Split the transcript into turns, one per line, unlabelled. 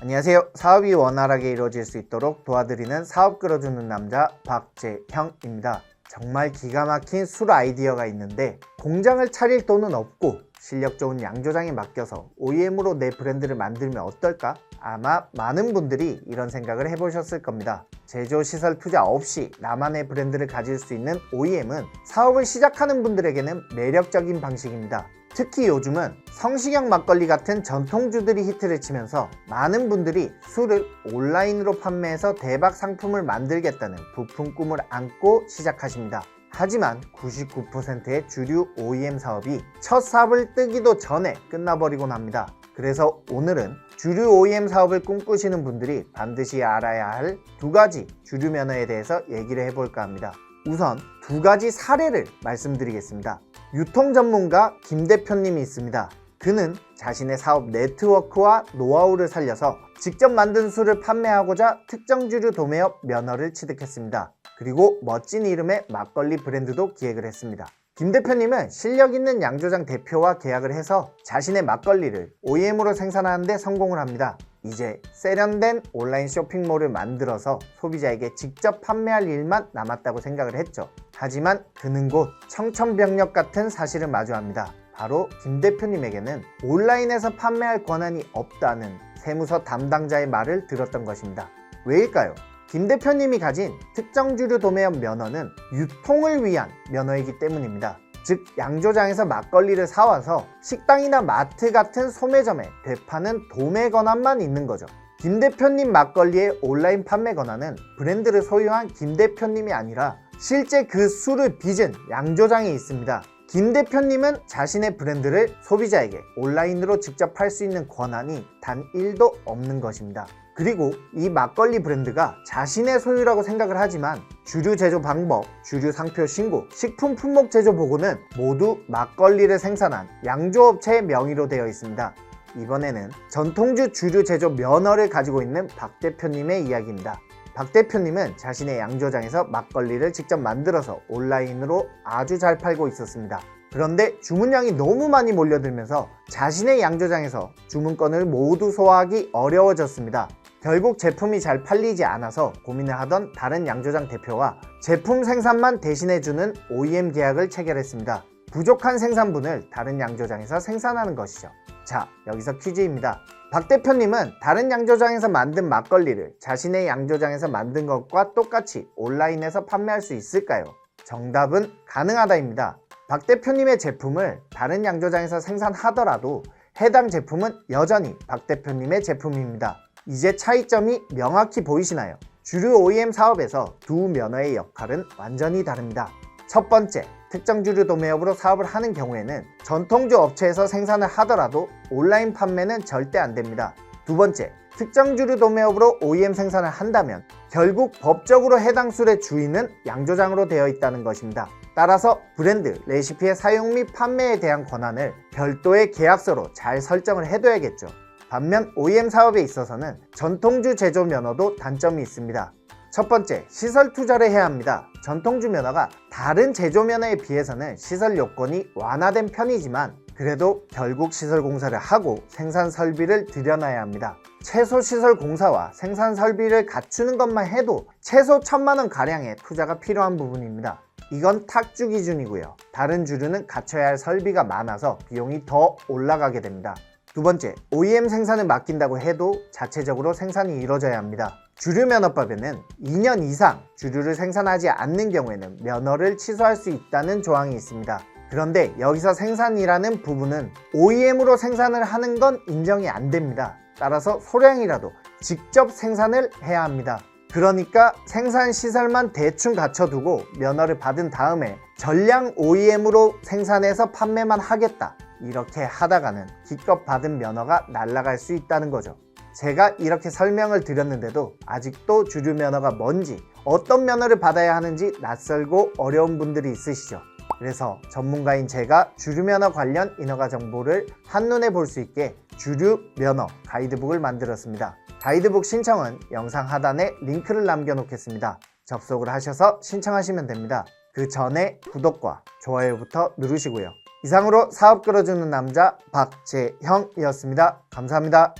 안녕하세요. 사업이 원활하게 이루어질 수 있도록 도와드리는 사업 끌어주는 남자 박재형입니다. 정말 기가 막힌 술 아이디어가 있는데 공장을 차릴 돈은 없고 실력 좋은 양조장에 맡겨서 OEM으로 내 브랜드를 만들면 어떨까? 아마 많은 분들이 이런 생각을 해보셨을 겁니다. 제조 시설 투자 없이 나만의 브랜드를 가질 수 있는 OEM은 사업을 시작하는 분들에게는 매력적인 방식입니다. 특히 요즘은 성시경 막걸리 같은 전통주들이 히트를 치면서 많은 분들이 술을 온라인으로 판매해서 대박 상품을 만들겠다는 부푼 꿈을 안고 시작하십니다. 하지만 99%의 주류 OEM 사업이 첫 사업을 뜨기도 전에 끝나버리곤 합니다. 그래서 오늘은 주류 OEM 사업을 꿈꾸시는 분들이 반드시 알아야 할 두 가지 주류 면허에 대해서 얘기를 해볼까 합니다. 우선 두 가지 사례를 말씀드리겠습니다. 유통 전문가 김 대표님이 있습니다. 그는 자신의 사업 네트워크와 노하우를 살려서 직접 만든 술을 판매하고자 특정 주류 도매업 면허를 취득했습니다. 그리고 멋진 이름의 막걸리 브랜드도 기획을 했습니다. 김 대표님은 실력 있는 양조장 대표와 계약을 해서 자신의 막걸리를 OEM으로 생산하는데 성공을 합니다. 이제 세련된 온라인 쇼핑몰을 만들어서 소비자에게 직접 판매할 일만 남았다고 생각을 했죠. 하지만 그는 곧 청천벽력 같은 사실을 마주합니다. 바로 김 대표님에게는 온라인에서 판매할 권한이 없다는 세무서 담당자의 말을 들었던 것입니다. 왜일까요? 김 대표님이 가진 특정 주류 도매업 면허는 유통을 위한 면허이기 때문입니다. 즉 양조장에서 막걸리를 사와서 식당이나 마트 같은 소매점에 되파는 도매 권한만 있는 거죠. 김 대표님 막걸리의 온라인 판매 권한은 브랜드를 소유한 김 대표님이 아니라 실제 그 술을 빚은 양조장에 있습니다. 김 대표님은 자신의 브랜드를 소비자에게 온라인으로 직접 팔 수 있는 권한이 단 1도 없는 것입니다. 그리고 이 막걸리 브랜드가 자신의 소유라고 생각을 하지만 주류 제조 방법, 주류 상표 신고, 식품 품목 제조 보고는 모두 막걸리를 생산한 양조업체의 명의로 되어 있습니다. 이번에는 전통주 주류 제조 면허를 가지고 있는 박 대표님의 이야기입니다. 박 대표님은 자신의 양조장에서 막걸리를 직접 만들어서 온라인으로 아주 잘 팔고 있었습니다. 그런데 주문량이 너무 많이 몰려들면서 자신의 양조장에서 주문건을 모두 소화하기 어려워졌습니다. 결국 제품이 잘 팔리지 않아서 고민을 하던 다른 양조장 대표와 제품 생산만 대신해주는 OEM 계약을 체결했습니다. 부족한 생산분을 다른 양조장에서 생산하는 것이죠. 자, 여기서 퀴즈입니다. 박 대표님은 다른 양조장에서 만든 막걸리를 자신의 양조장에서 만든 것과 똑같이 온라인에서 판매할 수 있을까요? 정답은 가능하다입니다. 박 대표님의 제품을 다른 양조장에서 생산하더라도 해당 제품은 여전히 박 대표님의 제품입니다. 이제 차이점이 명확히 보이시나요? 주류 OEM 사업에서 두 면허의 역할은 완전히 다릅니다. 첫 번째, 특정 주류 도매업으로 사업을 하는 경우에는 전통주 업체에서 생산을 하더라도 온라인 판매는 절대 안 됩니다. 두 번째, 특정 주류 도매업으로 OEM 생산을 한다면 결국 법적으로 해당 술의 주인은 양조장으로 되어 있다는 것입니다. 따라서 브랜드, 레시피의 사용 및 판매에 대한 권한을 별도의 계약서로 잘 설정을 해둬야겠죠. 반면 OEM 사업에 있어서는 전통주 제조 면허도 단점이 있습니다. 첫 번째, 시설 투자를 해야 합니다. 전통주 면허가 다른 제조 면허에 비해서는 시설 요건이 완화된 편이지만 그래도 결국 시설 공사를 하고 생산 설비를 들여놔야 합니다. 최소 시설 공사와 생산 설비를 갖추는 것만 해도 최소 천만 원 가량의 투자가 필요한 부분입니다. 이건 탁주 기준이고요. 다른 주류는 갖춰야 할 설비가 많아서 비용이 더 올라가게 됩니다. 두 번째, OEM 생산을 맡긴다고 해도 자체적으로 생산이 이루어져야 합니다. 주류 면허법에는 2년 이상 주류를 생산하지 않는 경우에는 면허를 취소할 수 있다는 조항이 있습니다. 그런데 여기서 생산이라는 부분은 OEM으로 생산을 하는 건 인정이 안 됩니다. 따라서 소량이라도 직접 생산을 해야 합니다. 그러니까 생산 시설만 대충 갖춰두고 면허를 받은 다음에 전량 OEM으로 생산해서 판매만 하겠다. 이렇게 하다가는 기껏 받은 면허가 날아갈 수 있다는 거죠. 제가 이렇게 설명을 드렸는데도 아직도 주류 면허가 뭔지 어떤 면허를 받아야 하는지 낯설고 어려운 분들이 있으시죠. 그래서 전문가인 제가 주류 면허 관련 인허가 정보를 한눈에 볼 수 있게 주류 면허 가이드북을 만들었습니다. 가이드북 신청은 영상 하단에 링크를 남겨놓겠습니다. 접속을 하셔서 신청하시면 됩니다. 그 전에 구독과 좋아요부터 누르시고요. 이상으로 사업 끌어주는 남자 박재형이었습니다. 감사합니다.